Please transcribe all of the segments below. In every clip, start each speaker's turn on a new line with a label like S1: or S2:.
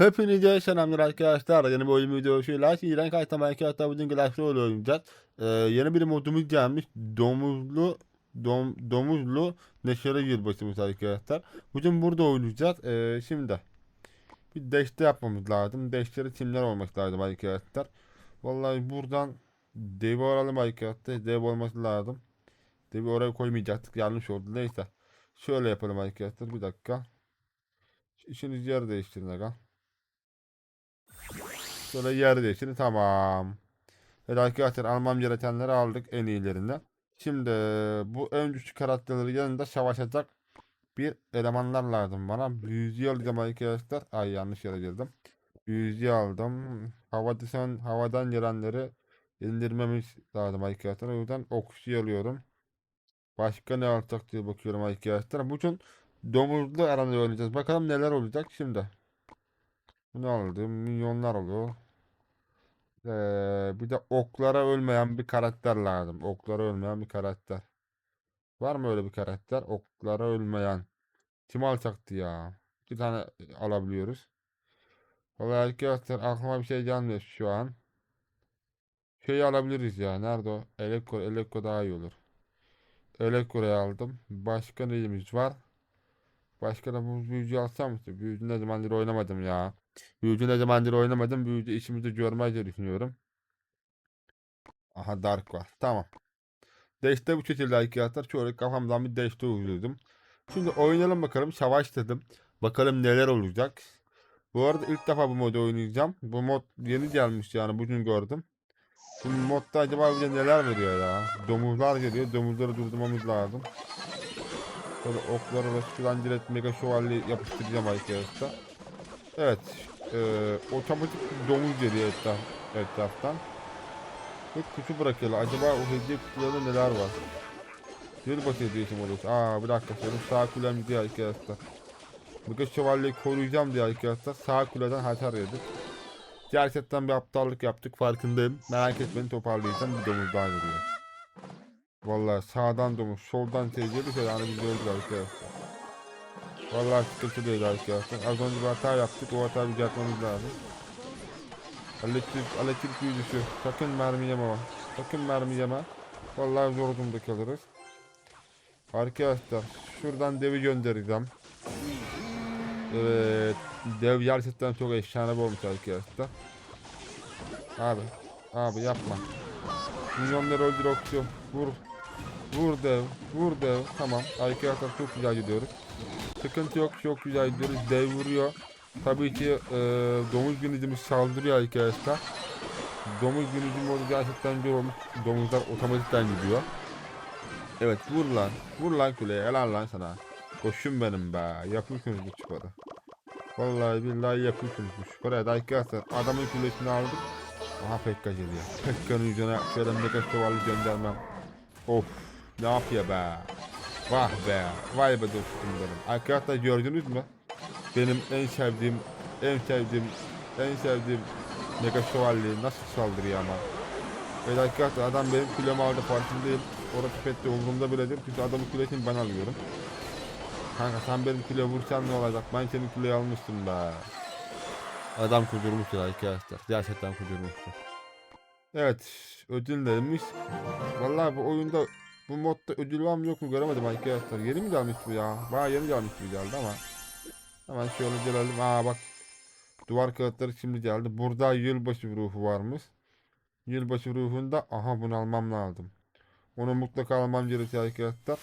S1: Hepinize selamlar arkadaşlar. Yeni bir oyun videosuyla İran kayıtlama arkadaşlar bugün Glass'ı oynayacağız. Ee, yeni bir modumuz gelmiş. Domuzlu dom, domuzlu neşeli yılbaşımız arkadaşlar. Bugün burada oynayacağız. Ee, şimdi bir deste yapmamız lazım. Desteleri timler olması lazım arkadaşlar. Vallahi buradan dev alalım arkadaşlar. Dev olması lazım. Devi oraya koymayacaktık. Yanlış oldu. Neyse. Şöyle yapalım arkadaşlar. Bir dakika. İşinizi yer değiştirin aga. Şöyle yer değiştirin. Tamam. Evet arkadaşlar almam gerekenleri aldık en iyilerinden. Şimdi bu en güçlü karakterleri yanında savaşacak bir elemanlar lazım bana. Büyücü alacağım arkadaşlar. Ay yanlış yere girdim. Büyücü aldım. Havadan, havadan gelenleri indirmemiz lazım arkadaşlar. O yüzden okçu alıyorum. Başka ne alacak diye bakıyorum arkadaşlar. Bugün domuzlu aranı oynayacağız. Bakalım neler olacak şimdi. Bunu aldım. Milyonlar oluyor. Ee, bir de oklara ölmeyen bir karakter lazım. Oklara ölmeyen bir karakter. Var mı öyle bir karakter? Oklara ölmeyen. Kim alacaktı ya? Bir tane alabiliyoruz. Vallahi arkadaşlar aklıma bir şey gelmiyor şu an. Şeyi alabiliriz ya. Nerede o? Elektro, Elektro daha iyi olur. Elektro'yu aldım. Başka neyimiz var? Başka da bu büyücü alsam işte. Büyücü ne zamandır oynamadım ya. Büyücü ne zamandır oynamadım. Büyücü işimizi görmez diye düşünüyorum. Aha Dark var. Tamam. Deste bu şekilde arkadaşlar. Şöyle kafamdan bir deste uydurdum. Şimdi oynayalım bakalım. Savaş dedim. Bakalım neler olacak. Bu arada ilk defa bu modu oynayacağım. Bu mod yeni gelmiş yani bugün gördüm. Şimdi modda acaba bize neler veriyor ya? Domuzlar geliyor. Domuzları durdurmamız lazım. Böyle okları ve filan direkt mega şövalye yapıştıracağım arkadaşlar. Evet. Eee otomatik domuz geliyor etraf, etraftan. Ve kutu bırakıyorlar. Acaba o hediye kutularında neler var? Yılbaşı hediyesi mi oluyor? Aa bir dakika. Benim sağ kulem gidiyor arkadaşlar. Mega şövalyeyi koruyacağım diye arkadaşlar. Sağ kuleden hasar yedik. Gerçekten bir aptallık yaptık farkındayım. Merak etmeyin toparlayacağım. Bir domuz daha geliyor. Vallahi sağdan domuz, soldan teyzeli şey yani biz öldük arkadaşlar. Vallahi sıkıntı değil arkadaşlar. Az önce bir hata yaptık. O hatayı düzeltmemiz lazım. Elektrik, elektrik büyücüsü. Sakın mermi yeme bak. Sakın mermi yeme. Vallahi zor durumda kalırız. Arkadaşlar şuradan devi göndereceğim. Evet. Dev gerçekten çok efsane olmuş arkadaşlar. Abi. Abi yapma. Milyonları öldür okçu. Vur. Vur dev. Vur dev. Tamam. Arkadaşlar çok güzel gidiyoruz. Sıkıntı yok. Çok güzel gidiyoruz. Dev vuruyor. Tabii ki e, domuz gündüzümüz saldırıyor arkadaşlar. Domuz gündüzüm modu gerçekten bir olmuş. Domuzlar otomatikten gidiyor. Evet vur lan. Vur lan kuleye. Helal lan sana. Koşun benim be. Yapıyorsunuz bu sporu. Vallahi billahi yapıyorsunuz bu. Evet arkadaşlar adamın kulesini aldık. Aha Pekka geliyor. Pekka'nın yüzüne şöyle mega şövalye göndermem. Of ne yapıyor be. Vah be. Vay be dostum benim. Arkadaşlar gördünüz mü? Benim en sevdiğim, en sevdiğim, en sevdiğim mega şövalye nasıl saldırıyor ama. Evet arkadaşlar adam benim kulemi aldı farkındayım. Orası pek de umurumda bile değil. Çünkü adamın kulesini ben alıyorum. Kanka sen benim kule vursan ne olacak? Ben senin kuleyi almıştım be. Adam kudurmuştur arkadaşlar. Gerçekten kudurmuştur. Evet. Ödüllerimiz. Vallahi bu oyunda bu modda ödül var mı yok mu göremedim arkadaşlar. Yeni mi gelmiş bu ya? Baya yeni gelmiş gibi geldi ama. Hemen şöyle gelelim. Aa bak. Duvar kağıtları şimdi geldi. Burada yılbaşı ruhu varmış. Yılbaşı ruhunda aha bunu almam lazım. Onu mutlaka almam gerekiyor arkadaşlar.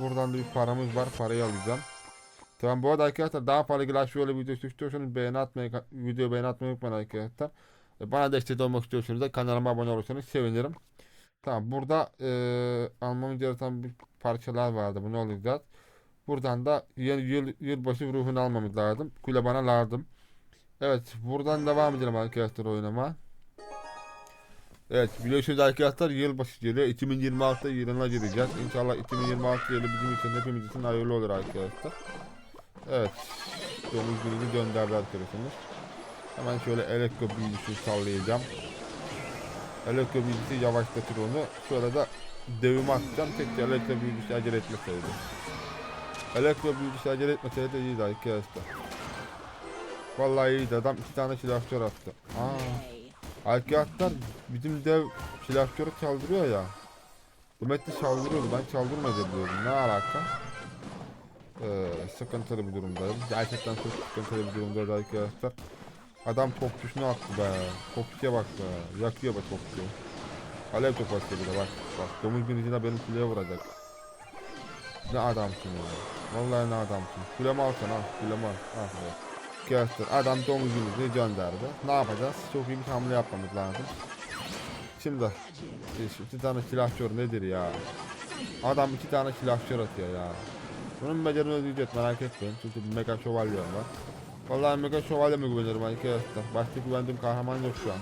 S1: Buradan da bir paramız var. Parayı alacağım. Tamam bu arada arkadaşlar daha fazla Glass şöyle video istiyorsanız beğeni atmayı, video beğeni atmayı unutmayın arkadaşlar. E, Bana destek olmak istiyorsanız da kanalıma abone olursanız sevinirim. Tamam burada e, almamız gereken bir parçalar vardı. Bunu alacağız. Buradan da yıl, yıl, yılbaşı ruhunu almamız lazım. Kule bana lazım. Evet buradan devam edelim arkadaşlar oynama. Evet biliyorsunuz arkadaşlar yılbaşı geliyor. 2026 yılına gireceğiz. İnşallah 2026 yılı bizim için hepimiz için hayırlı olur arkadaşlar. Evet. Domuz gününü gönderdi arkadaşımız. Hemen şöyle elektro büyücüsünü sallayacağım. Elektro büyücüsü yavaşlatır onu. Sonra da devimi atacağım. Tek elektro büyücüsü acele etmeseydi. Elektro büyücüsü acele etmeseydi iyiydi arkadaşlar. Vallahi iyiydi adam iki tane silahşör attı. Aa. Alkiyatlar bizim dev silahşörü çaldırıyor ya. Hükümetli çaldırıyordu ben çaldırma biliyordum. Ne alaka? Ee, sıkıntılı bir durumdayım. Gerçekten çok sıkıntılı bir durumdaydı arkadaşlar. Adam topçusunu attı be. Topçuya bak be. Yakıyor be topçu. Alev topu atıyor bir de bak. Bak domuz binicine benim kuleye vuracak. Ne adamsın ya. Vallahi ne adamsın. Kulemi alsana al. Kulemi al. Al evet. Göster. Adam domuz binicini gönderdi. Ne yapacağız? Çok iyi bir hamle yapmamız lazım. Şimdi şu iki tane silahşör nedir ya? Adam iki tane silahşör atıyor ya. Bunun becerini ödeyeceğiz merak etmeyin. Çünkü mega şövalyem var. Vallahi mega şövalye mi güvenirim arkadaşlar? Başka güvendiğim kahraman yok şu an.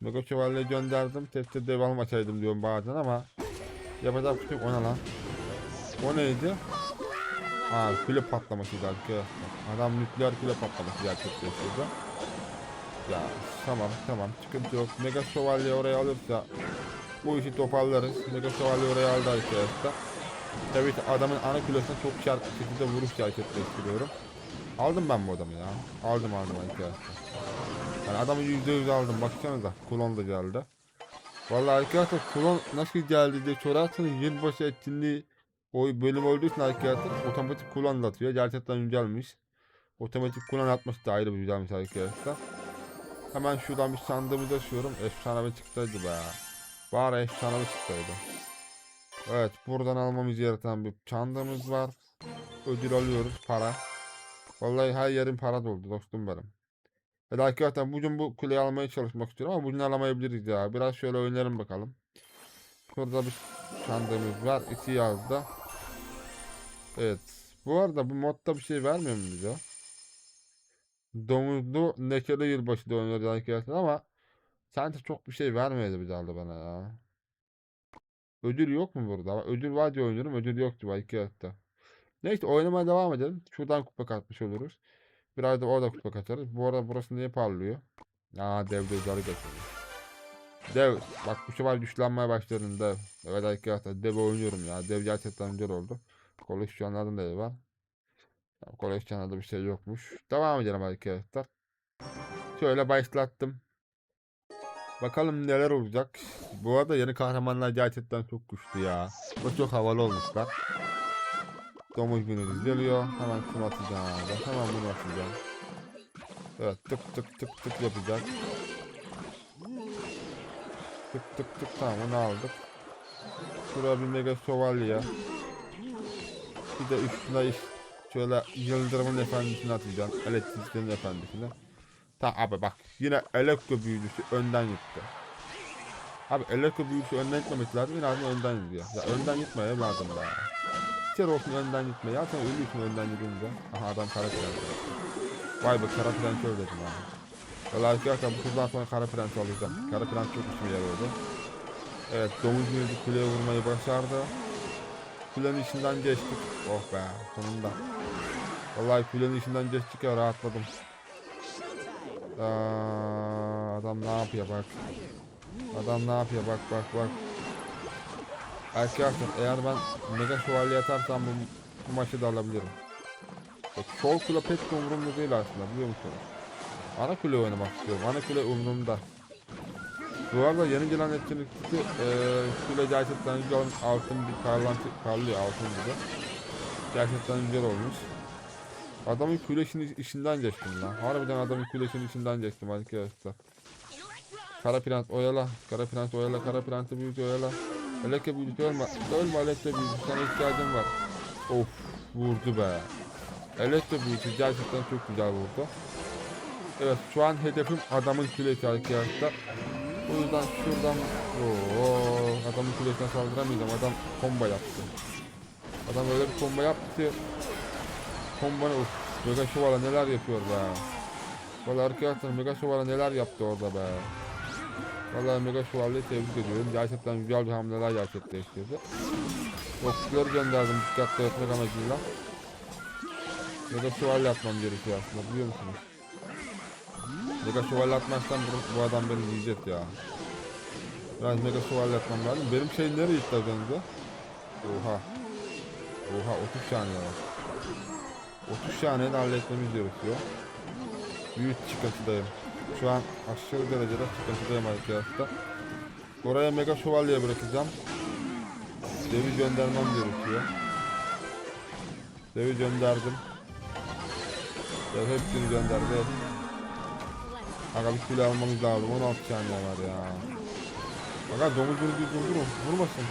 S1: Mega şövalye gönderdim. Tepte dev almasaydım diyorum bazen ama yapacak bir şey yok. O ne lan? O neydi? Aa kule patlamasıydı arkadaşlar. Adam nükleer kule patlaması gerçekleştirdi. Ya tamam tamam sıkıntı yok. Mega şövalye oraya alırsa bu işi toparlarız. Mega şövalye oraya aldı arkadaşlar. Tabii adamın ana kulesine çok şart şekilde vuruş gerçekleştiriyorum. Aldım ben bu adamı ya. Aldım aldım arkadaşlar. Yani adamı %100 aldım. Baksanıza klon da geldi. Vallahi arkadaşlar klon nasıl geldi diye sorarsanız yılbaşı etkinliği o bölüm olduğu için arkadaşlar otomatik klon atıyor. Gerçekten güzelmiş. Otomatik klon atması da ayrı bir güzelmiş arkadaşlar. Hemen şuradan bir sandığımızı açıyorum. Efsane bir çıktıydı be. Bari efsane bir çıktıydı. Evet buradan almamız gereken bir çandığımız var. Ödül alıyoruz para. Vallahi her yerim para doldu dostum benim. Evet arkadaşlar bugün bu kuleyi almaya çalışmak istiyorum ama bugün alamayabiliriz ya. Biraz şöyle oynayalım bakalım. Şurada bir çandığımız var. İki yazda. Evet. Bu arada bu modda bir şey vermiyor mu bize? Domuzlu nekeli yılbaşı da oynuyoruz arkadaşlar ama sanki çok bir şey vermedi bir dalda bana ya. Ödül yok mu burada? Ödül var diye oynuyorum. Ödül yoktu belki hatta. Neyse oynamaya devam edelim. Şuradan kupa katmış oluruz. Biraz da orada kupa katarız. Bu arada burası niye parlıyor? Aa dev gözleri geçiyor. Dev. Bak bu sefer güçlenmeye başladın dev. Evet arkadaşlar dev oynuyorum ya. Dev gerçekten güzel oldu. Koleksiyonlardan da var. Koleksiyonlarda bir şey yokmuş. Devam edelim arkadaşlar. Şöyle başlattım. Bakalım neler olacak. Bu arada yeni kahramanlar gerçekten çok güçlü ya. Bu çok havalı olmuşlar. Domuz günü geliyor. Hemen şunu atacağım abi. Hemen bunu atacağım. Evet tık tık tık tık yapacak. Tık tık tık tamam onu aldık. Şuraya bir mega şövalye. Bir de üstüne iş şöyle yıldırımın efendisini atacağım. Elektriklerin efendisini. Tamam abi bak yine elektro büyücüsü önden gitti. Abi elektro büyücüsü önden gitmemesi lazım. Yine adam önden gidiyor. Ya önden gitme evladım be. Kere olsun önden gitme. Ya sen ölüyorsun önden gidince. Aha adam kara prens. Vay be kara prens öyle dedim abi. Valla arkadaşlar bu turdan sonra kara prens alacağım. Kara prens çok işime yarıyordu. Evet domuz yüzü kuleye vurmayı başardı. Kulenin içinden geçtik. Oh be sonunda. Vallahi kulenin içinden geçtik ya rahatladım. Aa, adam ne yapıyor bak. Adam ne yapıyor bak bak bak. Arkadaşlar eğer ben mega şövalye atarsam bu, bu maçı da alabilirim. Sol kule pek umurumda değil aslında biliyor musunuz? Ana kule oynamak istiyorum. Ana kule umurumda. Bu arada yeni gelen etkinlikte e, kule gerçekten güzel. Altın bir parlantı parlıyor altın gibi. Gerçekten güzel olmuş. Adamın kuleşinin içinden geçtim lan. Harbiden adamın kuleşinin içinden geçtim arkadaşlar. Kara prens oyala. Kara prens oyala. Kara prensi büyücü oyala. Eleke büyücü ölme. Ölme Eleke büyücü. Sana ihtiyacım var. Of vurdu be. Eleke büyücü gerçekten çok güzel vurdu. Evet şu an hedefim adamın kulesi arkadaşlar. O yüzden şuradan Oo, adamın kulesine saldıramayacağım. Adam combo yaptı. Adam öyle bir combo yaptı ki Kombana uf. Mega Şovala neler yapıyor be. Valla arkadaşlar Mega Şovala neler yaptı orada be. Valla Mega Şovala'yı tebrik ediyorum. Gerçekten güzel bir hamleler gerçekleştirdi. Okçuları gönderdim dikkatli etmek amacıyla. Mega Şövalye atmam gerekiyor aslında biliyor musunuz? Mega Şövalye atmazsam bu, bu adam beni yiyecek ya. Biraz Mega Şövalye atmam lazım. Benim şey nereye gitti az önce? Oha. Oha 30 saniye var. 30 saniye de halletmemiz gerekiyor. Büyük sıkıntıdayım. Şu an aşırı derecede sıkıntıdayım arkadaşlar. Oraya mega şövalye bırakacağım. Devi göndermem gerekiyor. Devi gönderdim. Dev hepsini gönderdi. Aga bir kule almamız lazım. 16 saniye var ya. Aga domuz bir durdurun. Vurmasın.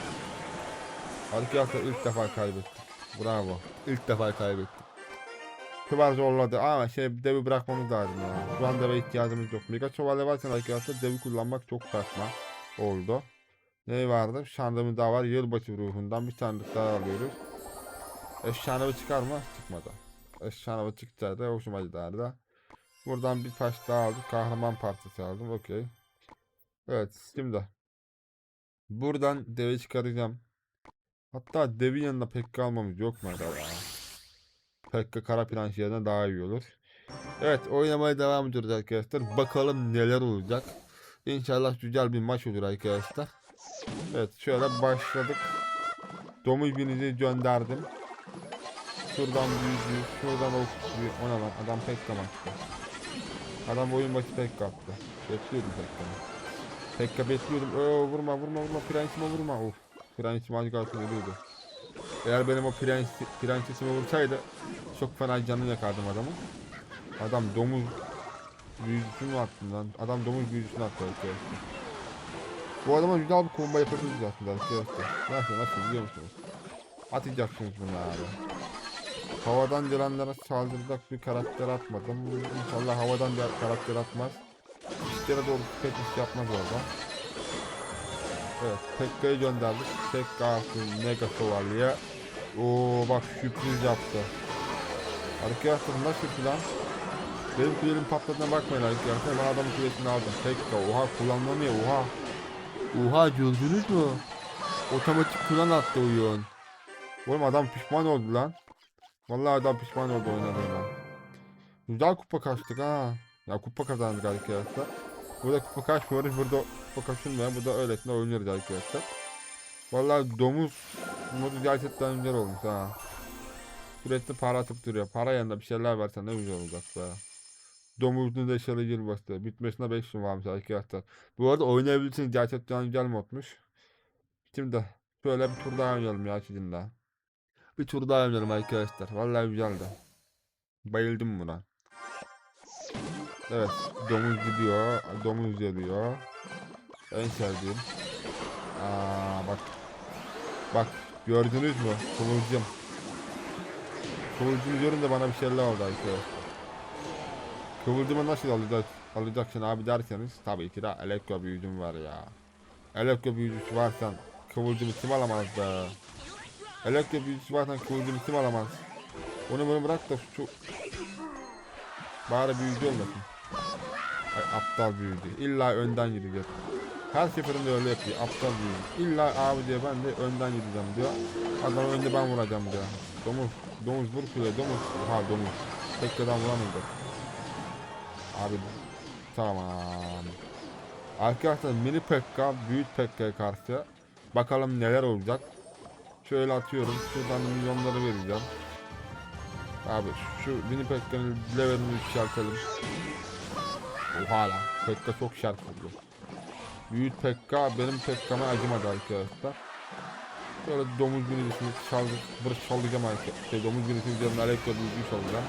S1: Arkadaşlar ilk defa kaybettik. Bravo. İlk defa kaybettik. Kıvar zorladı ama şey devi bırakmamız lazım ya. Şu an deve ihtiyacımız yok. Mega şövalye varken arkadaşlar devi kullanmak çok saçma oldu. Ne vardı? Şandımız daha var. Yılbaşı ruhundan bir sandık daha alıyoruz. Efsanevi çıkar mı? Çıkmadı. Efsanevi çıksaydı hoşuma giderdi. Buradan bir taş daha aldık. Kahraman partisi aldım. Okey. Evet şimdi. Buradan devi çıkaracağım. Hatta devin yanında pekka almamız yok mu acaba Pekka kara planş yerine daha iyi olur. Evet oynamaya devam ediyoruz arkadaşlar. Bakalım neler olacak. İnşallah güzel bir maç olur arkadaşlar. Evet şöyle başladık. Domuz binizi gönderdim. Şuradan büyücü, şuradan okçu. Ona lan adam pek kamattı. Adam oyun başı pek kaptı. Bekliyordum Pekka'nı. Pekka bekliyordum. Oo, vurma vurma vurma prensime vurma. Of. Prensim az kalsın ölüyordu. Eğer benim o prens, prensesime vursaydı çok fena canını yakardım adamın. Adam domuz büyücüsünü mü attın lan? Adam domuz büyücüsünü attı arkadaşlar. Bu adama güzel bir komba yapabiliriz aslında arkadaşlar. Nasıl nasıl biliyor musunuz? Atacaksınız bunu abi. Havadan gelenlere saldıracak bir karakter atmadım. İnşallah havadan bir karakter atmaz. İşlere doğru pek iş yapmaz orada. Evet, Pekka'yı gönderdik. Artı Mega Şövalye. Oo bak sürpriz yaptı. Arkadaşlar nasıl plan? Benim kulerim patladığına bakmayın arkadaşlar. Ben adamın kulesini aldım. Pekka oha kullanmamıyor oha. Oha gördünüz mü? Otomatik kullan attı oyun. Oğlum adam pişman oldu lan. Vallahi adam pişman oldu oynadığına. Güzel kupa kaçtık ha. Ya kupa kazandık arkadaşlar. Burada kupa kaçmıyoruz. Burada kupa kaçılmıyor. Burada öylesine oynuyoruz arkadaşlar. Vallahi domuz modu gerçekten güzel olmuş ha. Sürekli para atıp duruyor. Para yanında bir şeyler versen ne güzel olacak be. Domuzun da şöyle yılbaşı. Bitmesine 5 gün varmış arkadaşlar. Bu arada oynayabilirsiniz. Gerçekten güzel modmuş. Şimdi şöyle bir tur daha oynayalım ya sizinle. Bir tur daha oynayalım arkadaşlar. Vallahi güzeldi. Bayıldım buna. Evet. Domuz gidiyor. Domuz geliyor. En sevdiğim. Aa bak. Bak. Gördünüz mü? Kıvılcım. Kıvılcım diyorum da bana bir şeyler oldu arkadaşlar. Kıvılcımı nasıl alacak, alacaksın abi derseniz tabii ki de elektro büyücüm var ya. Elektro büyücüsü varsan kıvılcımı kim alamaz be. Elektro büyücüsü varsan kıvılcımı kim alamaz. Onu bunu bırak da şu bari büyücü olmasın. Ay aptal büyücü. İlla önden gidecek. Her seferinde öyle yapıyor. Aptal büyücü. İlla abi diye ben de önden gideceğim diyor. Adamı önce ben vuracağım diyor. Domuz. Domuz vur kuleye domuz. Ha domuz. Tekrardan vuramayacak. Abi tamam. Arkadaşlar mini Pekka büyük Pekka'ya karşı bakalım neler olacak. Şöyle atıyorum. Şuradan milyonları vereceğim. Abi şu mini Pekka'nın levelini yükseltelim. Oha lan. Pekka çok şart oldu. Büyük Pekka benim Pekka'ma acımadı arkadaşlar. Böyle domuz binicisi çaldı, bırış çalacağım arkadaşlar. Şey, domuz binicisi üzerine elektro büyücüyü çalacağım.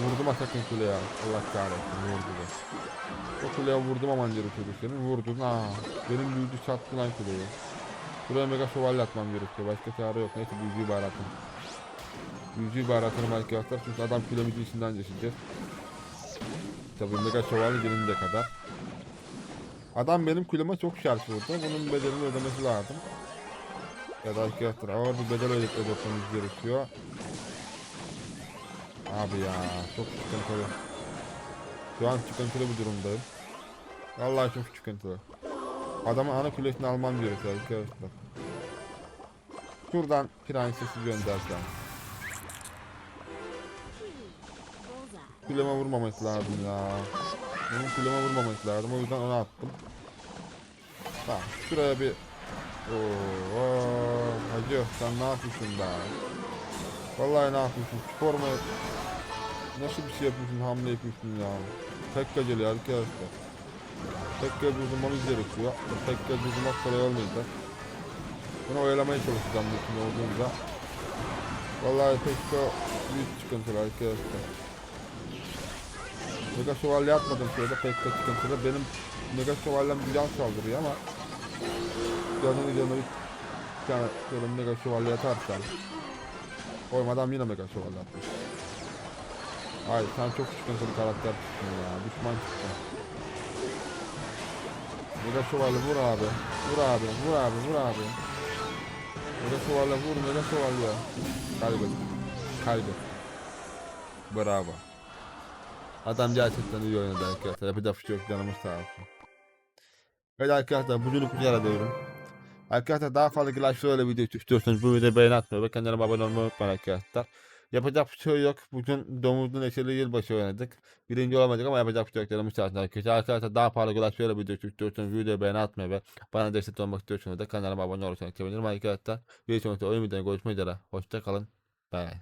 S1: Vurdum sakın kuleye. Allah kahretsin vurdu da. O kuleye vurdum aman diyor senin. Vurdun ha. Benim büyücü çattı lan kuleyi. Buraya mega şövalye atmam gerekiyor. Başka çare yok. Neyse büyücüyü bari atın. Büyücüyü bari atın arkadaşlar. Çünkü adam kilometre içinden geçecek. Tabii mega şövalye gelince kadar. Adam benim kuleme çok şart vurdu. Bunun bedelini ödemesi lazım. Ya da arkadaşlar ağır bir bedel ödep ödetmemiz gerekiyor. Abi ya çok sıkıntılı. Şu an sıkıntılı bir durumdayım. Vallahi çok sıkıntılı. Adamın ana kulesini almam gerekiyor arkadaşlar. Şuradan prensesi göndereceğim. Kuleme vurmamak lazım ya. Bunun kuleme vurmamak lazım. O yüzden ona attım. Tamam. Şuraya bir... Oo, hacı sen ne yapıyorsun be? Vallahi ne yapıyorsun? Formayı Nasıl bir şey yapıyorsun hamle yapıyorsun ya. Pekka geliyor arkadaşlar. Pekka durdurmamız gerekiyor. Pekka durdurmak kolay olmayacak. Bunu oyalamaya çalışacağım mümkün olduğunca. Vallahi Pekka büyük sıkıntılı arkadaşlar. Mega şövalye atmadım şurada Pekka sıkıntılı. Benim Mega şövalyem güzel saldırıyor ama Canını canını bir tane böyle mega şövalye atarsan Koymadan yine mega şövalye atmış. Hayır sen çok sıkıntılı karakter çıktın ya. Düşman çıktın Mega şövalye vur abi. Vur abi vur abi vur abi. Mega şövalye vur mega şövalye. Kaybet Kaybet Bravo Adam gerçekten iyi oynadı arkadaşlar yapacak bir şey yok canımız sağ olsun Evet arkadaşlar bugünlük bu kadar diyorum Arkadaşlar daha fazla Clash Royale video istiyorsanız bu videoyu beğeni atmayı ve kanalıma abone olmayı unutmayın arkadaşlar. Yapacak bir şey yok. Bugün domuzlu neşeli yılbaşı oynadık. Birinci olamadık ama yapacak bir şey yok. Canımız sağ olsun arkadaşlar. Arkadaşlar daha fazla Clash Royale video istiyorsanız videoyu beğeni atmayı ve bana destek olmak istiyorsanız da kanalıma abone olursanız sevinirim arkadaşlar. Bir sonraki oyun videoda görüşmek üzere. Hoşça kalın. Bye.